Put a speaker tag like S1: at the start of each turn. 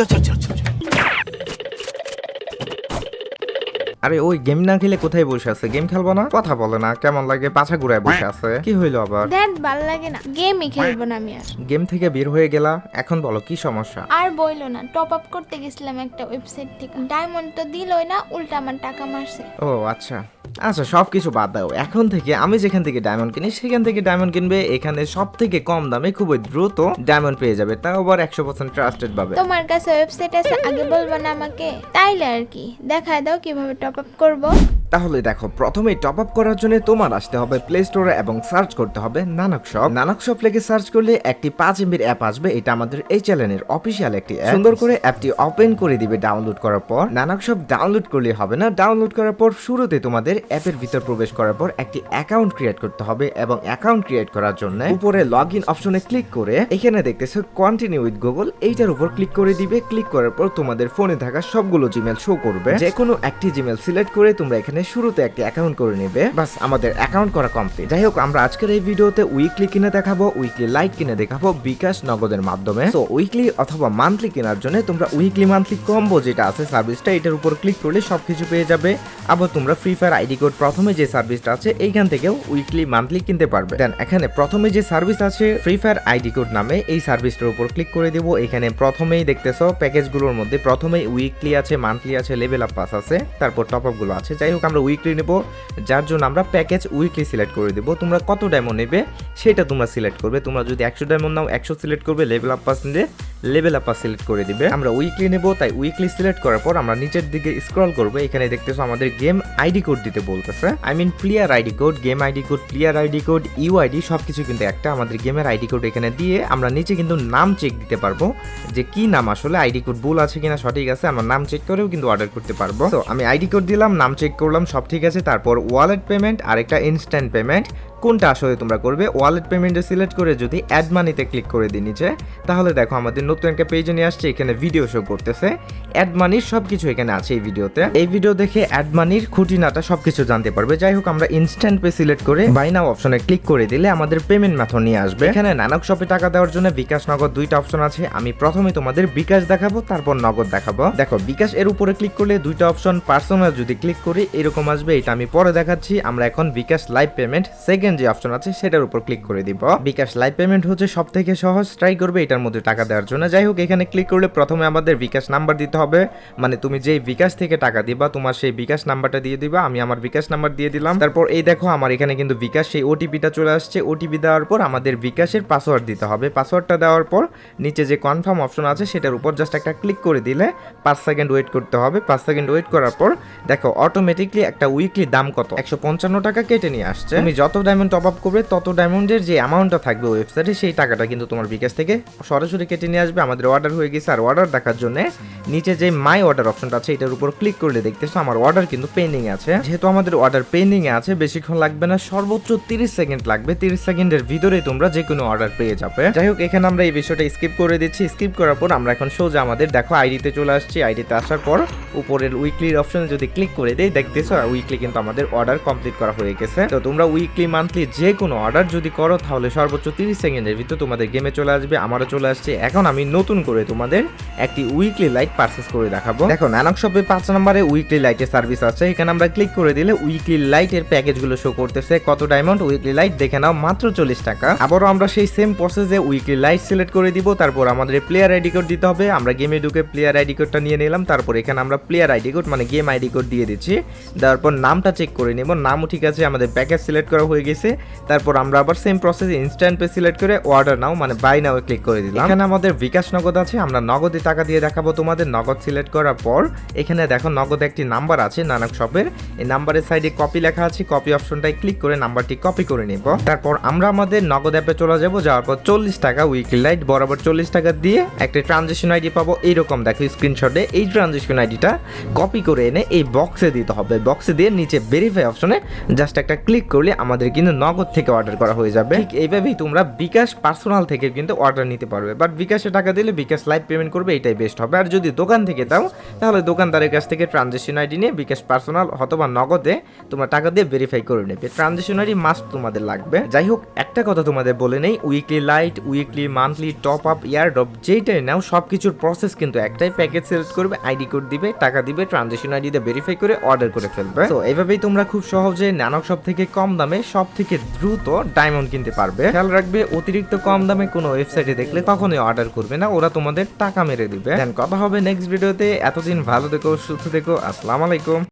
S1: চল চল চল চল।
S2: আরে ওই গেম না খেলে কোথায় বসে আছে? গেম খেলব না? কথা বলে না। কেমন লাগে? পাছা ঘুরায় বসে আছে। কি হইল আবার?
S3: দেখ ভালো লাগে না। গেমই খেলব না আমি আর।
S2: গেম থেকে বের হয়ে গেলা? এখন বলো কি সমস্যা?
S3: আর বইলো না। টপ আপ করতে গেছিলাম একটা ওয়েবসাইট থেকে। ডায়মন্ড তো দিলই না উল্টা আমার টাকা মারছে।
S2: ও আচ্ছা। আচ্ছা সব কিছু বাদ দাও। এখন থেকে আমি যেখান থেকে ডায়মন্ড কিনি, সেখান থেকে ডায়মন্ড কিনবে। এখানে সব থেকে কম দামে খুবই দ্রুত ডায়মন্ড পেয়ে যাবে। তাও আবার একশো পার্সেন্ট ট্রাস্টেড পাবে
S3: তোমার কাছে ওয়েবসাইট আছে? আগে বলব না আমাকে। তাইলে আর কি। দেখায় দাও কীভাবে টপ আপ করব।
S2: তাহলে দেখো প্রথমে টপ আপ করার জন্য তোমার আসতে হবে প্লে স্টোরে এবং সার্চ করতে হবে নানক শপ নানক শপ লেগে সার্চ করলে একটি পাঁচ এমবির অ্যাপ আসবে, এটা আমাদের এই চ্যানেলের অফিসিয়াল একটি অ্যাপ সুন্দর করে অ্যাপটি ওপেন করে দিবে ডাউনলোড করার পর। নানক শপ ডাউনলোড করলে হবে না ডাউনলোড করার পর শুরুতে তোমাদের অ্যাপের ভিতর প্রবেশ করার পর একটি অ্যাকাউন্ট ক্রিয়েট করতে হবে এবং অ্যাকাউন্ট ক্রিয়েট করার জন্য উপরে লগ ইন অপশনে ক্লিক করে এখানে দেখতেছো কন্টিনিউ উইথ গুগল এইটার উপর ক্লিক করে দিবে। ক্লিক করার পর তোমাদের ফোনে থাকা সবগুলো জিমেল শো করবে। যে কোনো একটি জিমেল সিলেক্ট করে তোমরা এখানে শুরুতে একটি অ্যাকাউন্ট করে নেবে। বাস, আমাদের অ্যাকাউন্ট করা কমপ্লিট যাই হোক, আমরা আজকের এই ভিডিওতে উইকলি কিনে দেখাবো উইকলি লাইট কিনে দেখাবো, বিকাশ নগদের মাধ্যমে। তো উইকলি অথবা মান্থলি কেনার জন্য তোমরা উইকলি মান্থলি কম্বো যেটা আছে সার্ভিসটা এটার উপর ক্লিক করলে সবকিছু পেয়ে যাবে। আবার তোমরা ফ্রি ফায়ার আইডি কোড প্রথমে যে সার্ভিসটা আছে, এইখান থেকেও উইকলি মান্থলি কিনতে পারবে। দেন এখানে প্রথমে যে সার্ভিস আছে ফ্রি ফায়ার আইডি কোড নামে, এই সার্ভিসটার উপর ক্লিক করে দেব। এখানে প্রথমেই দেখতেছো প্যাকেজগুলোর মধ্যে প্রথমেই উইকলি আছে মান্থলি আছে লেভেল আপ পাস আছে, তারপর টপ আপগুলো আছে। যাই হোক আমরা উইকলি নেব, যার জন্য আমরা প্যাকেজ উইকলি সিলেক্ট করে দেবো। তোমরা কত ডায়মন্ড নেবে, সেটা তোমরা সিলেক্ট করবে। তোমরা যদি একশো ডায়মন্ড নাও, একশো সিলেক্ট করবে লেভেল আপ পাস নিলে লেভেল আপ সিলেক্ট করে দিবে। আমরা উইকলি নেব, তাই উইকলি সিলেক্ট করার পর আমরা নিচের দিকে স্ক্রল করব। এখানে দেখতেছো আমাদের গেম আইডি কোড দিতে বলতেছে। I mean player ID code game ID code player ID code U ID সব কিছু কিন্তু একটা আমাদের গেমের আইডি কোড এখানে দিয়ে আমরা নিচে কিন্তু নাম চেক দিতে পারব যে কি নাম আসলে আইডি কোড ভুল আছে কিনা, সঠিক আছে, আমরা নাম চেক করেও কিন্তু অর্ডার করতে পারব। তো আমি আইডি কোড দিলাম, নাম চেক করলাম, সব ঠিক আছে। তারপর ওয়ালেট পেমেন্ট আর একটা ইনস্ট্যান্ট পেমেন্ট কোনটা আসলে তোমরা করবে? ওয়ালেট পেমেন্টে সিলেক্ট করে যদি অ্যাড মানিতে ক্লিক করে দিই নিচে, তাহলে দেখো আমাদের নতুন একটা পেজে নিয়ে আসছে, এখানে ভিডিও শো করতেছে। অ্যাড মানির সব কিছু এখানে আছে এই ভিডিওতে এই ভিডিও দেখে অ্যাড মানির খুঁটিনাটা সব কিছু জানতে পারবে। যাই হোক, আমরা ইনস্ট্যান্ট পে সিলেক্ট করে বাই নাও অপশনে ক্লিক করে দিলে আমাদের পেমেন্ট মেথড নিয়ে আসবে। এখানে নানক শপে টাকা দেওয়ার জন্য বিকাশ নগদ দুইটা অপশন আছে। আমি প্রথমে তোমাদের বিকাশ দেখাবো, তারপর নগদ দেখাবো। দেখো, বিকাশ এর উপরে ক্লিক করলে দুইটা অপশন পার্সোনাল যদি ক্লিক করি, এরকম আসবে। এটা আমি পরে দেখাচ্ছি। আমরা এখন বিকাশ লাইভ পেমেন্ট সেকেন্ড যে অপশন আছে, সেটার উপর ক্লিক করে দিব। বিকাশ লাইভ পেমেন্ট হচ্ছে সব থেকে সহজ। ট্রাই করবে এটার মধ্যে টাকা দেওয়ার জন্য। যাই হোক, এখানে ক্লিক করলে প্রথমে আমাদের বিকাশ নাম্বার দিতে হবে। মানে তুমি যেই বিকাশ থেকে টাকা দিবা, তোমার সেই বিকাশ নাম্বারটা দিয়ে দিবা। আমি আমার বিকাশ নাম্বার দিয়ে দিলাম। তারপর এই দেখো, আমার এখানে কিন্তু বিকাশ, সেই ওটিপিটা চলে আসছে। ওটিপি দেওয়ার পর আমাদের বিকাশের পাসওয়ার্ড দিতে হবে। পাসওয়ার্ডটা দেওয়ার পর নিচে যে কনফার্ম অপশন আছে, সেটার উপর জাস্ট একটা ক্লিক করে দিলে পাঁচ সেকেন্ড ওয়েট করতে হবে। পাঁচ সেকেন্ড ওয়েট করার পর দেখো অটোমেটিকলি একটা উইকলি দাম কত? একশো পঞ্চান্ন টাকা কেটে নিয়ে আসছে। তুমি যত ডায়মন্ড টপ আপ করবে, তত ডায়মন্ডের যে অ্যামাউন্টটা থাকবে ওয়েবসাইটে সেই টাকাটা কিন্তু তোমার বিকাশ থেকে সরাসরি কেটে নিয়ে আসবে আমাদের অর্ডার হয়ে গেছে। আর অর্ডার দেখার জন্য নিচে যে মাই অর্ডার অপশনটা আছে, এটার উপর ক্লিক করলে দেখতেছো আমার অর্ডার কিন্তু পেন্ডিং আছে। যেহেতু আমাদের অর্ডার পেন্ডিং আছে, বেশিক্ষণ লাগবে না, সর্বোচ্চ তিরিশ সেকেন্ড লাগবে। তিরিশ সেকেন্ডের ভিতরে তোমরা যে কোনো অর্ডার পেয়ে যাবে। যাই হোক, এখানে আমরা এই বিষয়টা স্কিপ করে দিচ্ছি। স্কিপ করার পর আমরা এখন সোজা আমাদের, দেখো আইডিতে চলে আসছি। আইডিতে আসার পর উপরের উইকলির অপশনে যদি ক্লিক করে দেই, দেখতেছো উইকলি কিন্তু আমাদের অর্ডার কমপ্লিট করা হয়ে গেছে। তো তোমরা উইকলি মান্থলি যে কোনো অর্ডার যদি করো, তাহলে সর্বোচ্চ তিরিশ সেকেন্ডের ভিতর তোমাদের গেমে চলে আসবে, আমারও চলে আসছে। এখন আমি নতুন করে তোমাদের একটি উইকলি লাইট পারচেস করে দেখাবো। দেখো নানক শপে পাঁচ নম্বরে উইকলি লাইটের সার্ভিস আছে। এখানে আমরা ক্লিক করে দিলে উইকলি লাইটের প্যাকেজগুলো শো করতেছে। কত ডায়মন্ড উইকলি লাইট দেখে নাও, মাত্র চল্লিশ টাকা। আবারও আমরা সেই সেম প্রসেসে উইকলি লাইট সিলেক্ট করে দিব। তারপর আমাদের প্লেয়ার আইডি কোড দিতে হবে। আমরা গেমে ঢুকে প্লেয়ার আইডি কোডটা নিয়ে নিলাম। তারপর এখানে আমরা প্লেয়ার আইডি কোড মানে গেম আইডি কোড দিয়ে দিচ্ছি। দেওয়ার পর নামটা চেক করে নেব। নামও ঠিক আছে, আমাদের প্যাকেজ সিলেক্ট করা হয়ে গেছে। তারপর আমরা আবার same process instant pay select করে অর্ডার নাও মানে বাই নাও ক্লিক করে দিলাম। এখানে আমাদের বিকাশ নগদ আছে, আমরা নগদে টাকা দিয়ে দেখাবো তোমাদের। নগদ সিলেক্ট করার পর, এখানে দেখো নগদ একটি নাম্বার আছে, নানক শপের। এই নাম্বারের সাইডে কপি লেখা আছে কপি অপশনটাই ক্লিক করে নাম্বারটি কপি করে নিব। তারপর আমরা আমাদের নগদ অ্যাপে চলে যাব, যাওয়ার পর চল্লিশ টাকা উইকলি লাইট বরাবর চল্লিশ টাকা দিয়ে একটা ট্রানজেকশন আইডি পাবো। এইরকম দেখো স্ক্রিনশটে এই ট্রানজেকশন আইডিটা কপি করে এনে এই বক্সে দিতে হবে। বক্সে দিয়ে নিচে ভেরিফাই অপশনে জাস্ট একটা ক্লিক করলে আমাদের কিন্তু নগদ থেকে অর্ডার করা হয়ে যাবে। ঠিক এইভাবেই তোমরা বিকাশ পার্সোনাল থেকে কিন্তু অর্ডার নিতে পারবে। বাট বিকাশে টাকা দিলে বিকাশ লাইভ পেমেন্ট করবে, এটাই বেস্ট হবে। আর যদি দোকান থেকে দাও, তাহলে দোকানদারের কাছ থেকে ট্রানজেকশন আইডি নিয়ে বিকাশ পার্সোনাল অথবা নগদে তোমরা টাকা দিয়ে ভেরিফাই করে নেবে। ট্রানজেকশন আইডি মাস্ট তোমাদের লাগবে। যাই হোক, একটা কথা তোমাদের বলে নেই weekly lite weekly monthly top up airdrop যেইটাই নাও সব কিছুর প্রসেস কিন্তু একটাই প্যাকেজ সিলেক্ট করবে আইডি কোড দিবে, টাকা দিবে ট্রানজেকশন আইডি দিয়ে ভেরিফাই করে অর্ডার করে ফেলবে। তো এইভাবেই তোমরা খুব সহজে নানক সব থেকে কম দামে সব থেকে দ্রুত ডায়মন্ড কিনতে পারবে। খেয়াল রাখবে, অতিরিক্ত কম দামে কোনো ওয়েবসাইটে দেখলে কখনোই অর্ডার করবে না, ওরা তোমাদের টাকা মেরে দিবে। কথা হবে নেক্সট ভিডিওতে এতদিন ভালো দেখো সুস্থ দেখো আসসালামু আলাইকুম।